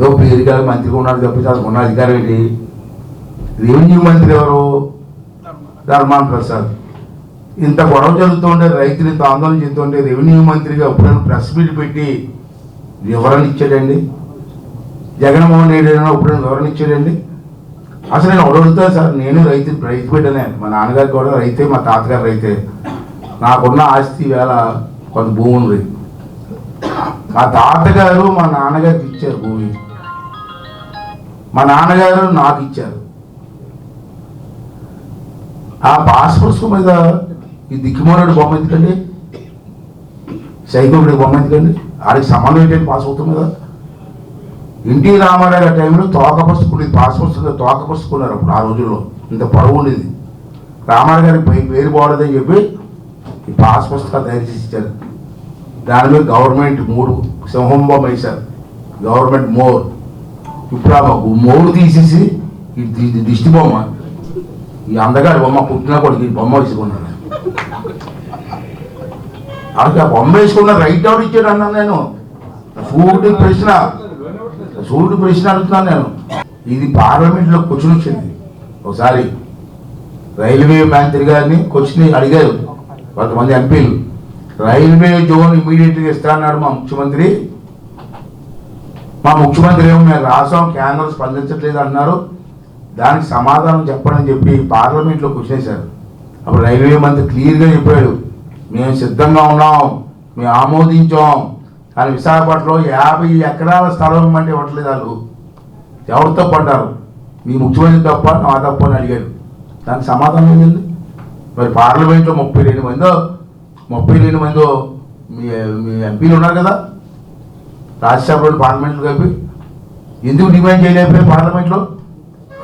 ఏదో పేరుగా మంత్రిగా ఉన్నాడు తప్పించి అసలు ఉన్న అధికారం ఏంటి? రెవెన్యూ మంత్రి ఎవరు? ధర్మాన ప్రసాద్. ఇంత గొడవ జరుగుతుంటే రైతులు ఇంత ఆందోళన చెందుతుంటే రెవెన్యూ మంత్రిగా ఎప్పుడైనా ప్రెస్ మీట్ పెట్టి వివరణ ఇచ్చాడండి? జగన్మోహన్ రెడ్డి అయినా ఎప్పుడైనా వివరణ ఇచ్చాడండి? అసలు నేను అడుగుతా సార్? నేను రైతు రైతు బిడ్డనే. మా నాన్నగారు కూడా రైతే మా తాతగారు రైతే. నాకున్న ఆస్తి వేళ కొంత భూమి ఉంది మా తాతగారు మా నాన్నగారికి ఇచ్చారు భూమి. మా నాన్నగారు నాకు ఇచ్చారు. ఆ పాస్పోర్ట్స్ మీద ఈ దిక్కుమారుడు బొమ్మ ఎందుకండి? సైకోడి బొమ్మ ఎందుకండి? ఆడికి సంబంధం ఏంటంటే పాస్పోర్ట్ మీద ఎన్టీ రామారావు గారి టైంలో తోక పుస్తకునేది పాస్పోర్ట్స్ మీద తోక పుస్తకున్నారు అప్పుడు ఆ రోజుల్లో. ఇంత పొడవు ఉండేది. రామారావు గారికి పై పేరు బాగుండదని చెప్పి ఈ పాస్ పుస్తకాలు తయారు చేసి ఇచ్చారు. దాని మీద గవర్నమెంట్ మూడు సింహం బొమ్మ వేశారు. గవర్నమెంట్ మోర్. ఇప్పుడు ఆ మోరు తీసేసి దిష్టి బొమ్మ. ఈ అందగారి బొమ్మ పుట్టినా కూడా ఈ బొమ్మ వేసుకున్నాను అక్కడ ఆ బొమ్మ వేసుకున్న రైట్ అవుట్ ఇచ్చాడు అన్నాను నేను. సూర్యుడి ప్రశ్న. సూర్యుడి ప్రశ్న అడుగుతున్నాను నేను. ఇది పార్లమెంట్లో క్వశ్చన్ వచ్చింది. ఒకసారి రైల్వే మంత్రి గారిని క్వశ్చన్ అడిగారు. కొంతమంది ఎంపీలు. రైల్వే జోన్ ఇమీడియట్గా ఇస్తా అన్నాడు మా ముఖ్యమంత్రి. మా ముఖ్యమంత్రి ఏమో మేము రాసాం కేంద్రం స్పందించట్లేదు అన్నారు. దానికి సమాధానం చెప్పడని చెప్పి పార్లమెంట్లో కూర్చేశారు. అప్పుడు రైల్వే మంత్రి క్లియర్గా చెప్పాడు మేము సిద్ధంగా ఉన్నాం మేము ఆమోదించాం. కానీ విశాఖపట్నంలో యాభై ఎకరాల స్థలం ఇవ్వమంటే ఇవ్వట్లేదు వాళ్ళు. ఎవరితో పడ్డారు మీ ముఖ్యమంత్రి తప్ప నా తప్ప అని అడిగాడు. దానికి సమాధానం ఏంటండి? మరి పార్లమెంట్లో ముప్పై రెండు మందో ముప్పై రెండు మందో మీ మీ ఎంపీలు ఉన్నారు కదా రాజ్యసభలో పార్లమెంట్లో కలిపి ఎందుకు డిమాండ్ చేయలేకపోయారు పార్లమెంట్లో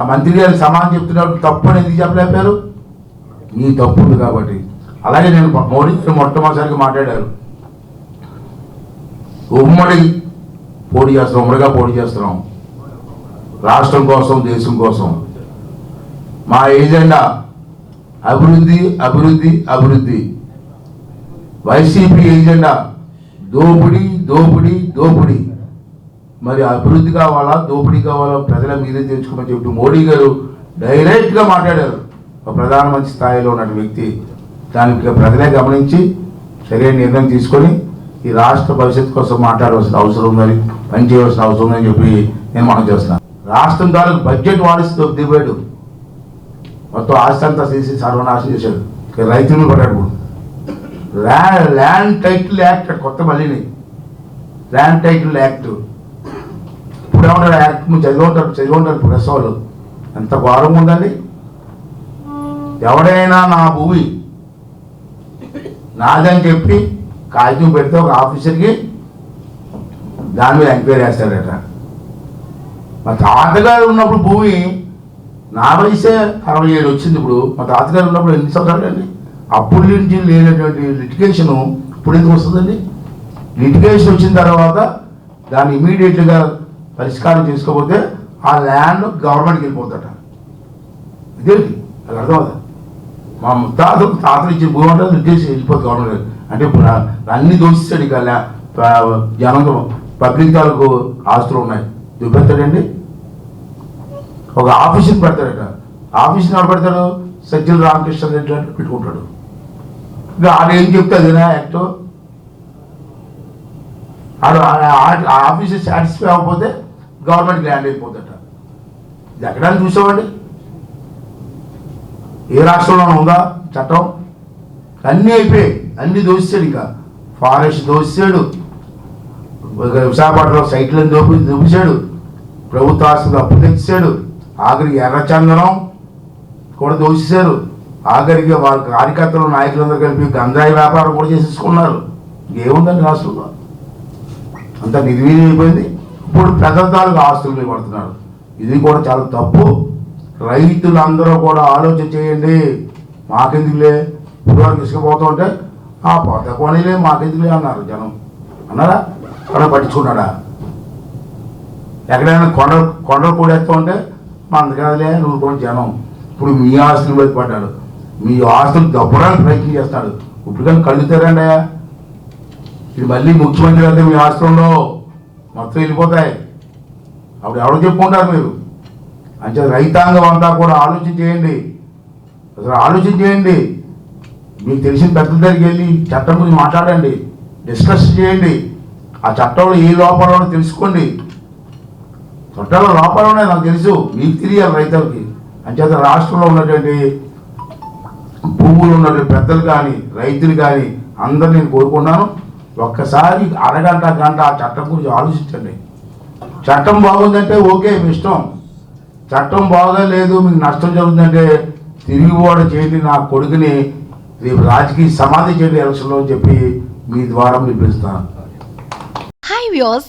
ఆ మంత్రి గారు సమానం చెప్తున్నప్పుడు తప్పు అని ఎందుకు చెప్పలేకపోయారు? మీ తప్పు ఉంది కాబట్టి. అలాగే నేను మోడీ గారు మొట్టమొదటిసారిగా మాట్లాడారు. ఉమ్మడి పోటీ చేస్తున్నాం ఉమ్మడిగా పోటీ చేస్తున్నాం. రాష్ట్రం కోసం దేశం కోసం. మా ఏజెండా అభివృద్ధి అభివృద్ధి అభివృద్ధి. వైసీపీ ఏజెండా దోపిడీ దోపిడీ దోపిడీ. మరి అభివృద్ధి కావాలా దోపిడీ కావాలా ప్రజల మీదే తెచ్చుకోమని చెప్పి మోడీ గారు డైరెక్ట్గా మాట్లాడారు. ఒక ప్రధానమంత్రి స్థాయిలో ఉన్న వ్యక్తి. దానికి ప్రజలే గమనించి సరైన నిర్ణయం తీసుకొని ఈ రాష్ట్ర భవిష్యత్తు కోసం మాట్లాడవలసిన అవసరం ఉందని పనిచేయవలసిన అవసరం ఉందని చెప్పి నేను మనం చేస్తున్నాను రాష్ట్రం తాలూకు బడ్జెట్ వాడిస్తూ దిగాడు మొత్తం ఆస్తి అంతా చేసి సర్వనాశం చేశాడు. రైతులను పడ్డాడు ల్యాండ్ ల్యాండ్ టైటిల్ యాక్ట్ కొత్త మళ్ళీని. Land title act. ఇప్పుడు ఏమన్నా యాక్ట్ నువ్వు చదివి ఉంటారు చదివి ఉంటారు ప్రెస్ వాళ్ళు ఎంత ఘోరంగా ఉందండి. ఎవడైనా నా భూమి నాదని చెప్పి కాగితం పెడితే ఒక ఆఫీసర్కి దాని మీద ఎంక్వైరీ చేస్తాడట మా తాతగారు ఉన్నప్పుడు భూమి నా వయసే అరవై ఏడు వచ్చింది ఇప్పుడు. మా తాతగారు ఉన్నప్పుడు ఎన్ని సంవత్సరాలు అండి? అప్పటి నుంచి లేనటువంటి లిటిగేషన్ ఇప్పుడు ఎందుకు వస్తుందండి. లిటిగేషన్ వచ్చిన తర్వాత దాన్ని ఇమీడియట్గా పరిష్కారం చేసుకోకపోతే ఆ ల్యాండ్ గవర్నమెంట్కి వెళ్ళిపోతాట ఇదేంటి అది అర్థమవుదా మా తాత తాతలు ఇచ్చిన భూమి అంటే లిటిగేషన్ వెళ్ళిపోతుంది గవర్నమెంట్ అంటే ఇప్పుడు అన్ని దోషిస్తాడు ఇక జనం పబ్లిక్ తాలూకు ఆస్తులు ఉన్నాయి. చూపెడతాడండి ఒక ఆఫీస్ని పెడతాడట. ఆఫీస్ని ఎవరు పెడతాడు? సజ్జల రామకృష్ణ రెడ్డి పెట్టుకుంటాడు. ఆడేం ఏం చెప్తే యాక్ట్ ఆడు ఆ- ఆఫీస్ సాటిస్ఫై అవ్వకపోతే గవర్నమెంట్ ల్యాండ్ అయిపోతుందట. ఇది ఎక్కడైనా చూసామండి. ఏ రాష్ట్రంలో ఉందా? చట్టం? అన్నీ అయిపోయాయి. అన్నీ దోసాడు ఇంకా. ఫారెస్ట్ దోసాడు విశాఖపట్నం సైట్లను దోపి దోపించాడు ప్రభుత్వ ఆస్తులు అప్పు తెచ్చాడు ఆఖరికి ఎర్రచందనం కూడా దోషించారు ఆఖరికి వాళ్ళ కార్యకర్తలు నాయకులందరూ కలిపి గంజాయి వ్యాపారం కూడా చేసేసుకున్నారు. ఏముందండి రాష్ట్రంలో అంత నిర్వీర్యం అయిపోయింది. ఇప్పుడు పెద్దదాలుగా ఆస్తులు మీద పడుతున్నారు. ఇది కూడా చాలా తప్పు. రైతులందరూ కూడా ఆలోచన చేయండి. మాకెందుకులే? ఇప్పుడు ఇసుకపోతూ ఉంటే ఆ పోత కొనిలే మాకెందుకులే అన్నారు జనం. అన్నారా? అక్కడ పట్టించుకున్నాడా? ఎక్కడైనా కొండలు కొండలు కూడేస్తూ ఉంటే మన కదలే నువ్వు కూడా జనం. ఇప్పుడు మీ ఆస్తులు మీద పడ్డాడు మీ ఆస్తులు దప్పడానికి ప్రయత్నం చేస్తాడు ఇప్పుడు కానీ కలుగుతారండి ఇది మళ్ళీ ముఖ్యమంత్రి అయితే మీ ఆస్తుల్లో మొత్తం వెళ్ళిపోతాయి. అప్పుడు ఎవరు చెప్పుకుంటారు మీరు? అంటే రైతాంగం అంతా కూడా ఆలోచన చేయండి. అసలు ఆలోచన చేయండి. మీకు తెలిసిన పెద్దల దగ్గరికి వెళ్ళి చట్టం గురించి మాట్లాడండి. డిస్కస్ చేయండి. ఆ చట్టంలో ఏ లోపాలు ఉన్నాయో తెలుసుకోండి. చట్టంలో లోపాలు ఉన్నాయి నాకు తెలుసు. మీకు తెలియాలి రైతులకి. అంచేత రాష్ట్రంలో ఉన్నటువంటి భూములు ఉన్నటువంటి పెద్దలు కానీ రైతులు కానీ అందరు నేను కోరుకున్నాను ఒక్కసారి అరగంట గంట ఆ చట్టం గురించి ఆలోచించండి. చట్టం బాగుందంటే ఓకే మీ ఇష్టం. చట్టం బాగోలేదు మీకు నష్టం జరుగుతుందంటే తిరిగిపోవడ చేయండి నా కొడుకుని. రేపు రాజకీయ సమాధి చేయండి ఎలక్షన్లో చెప్పి మీ ద్వారా మీరు పిలుస్తాను. Hi views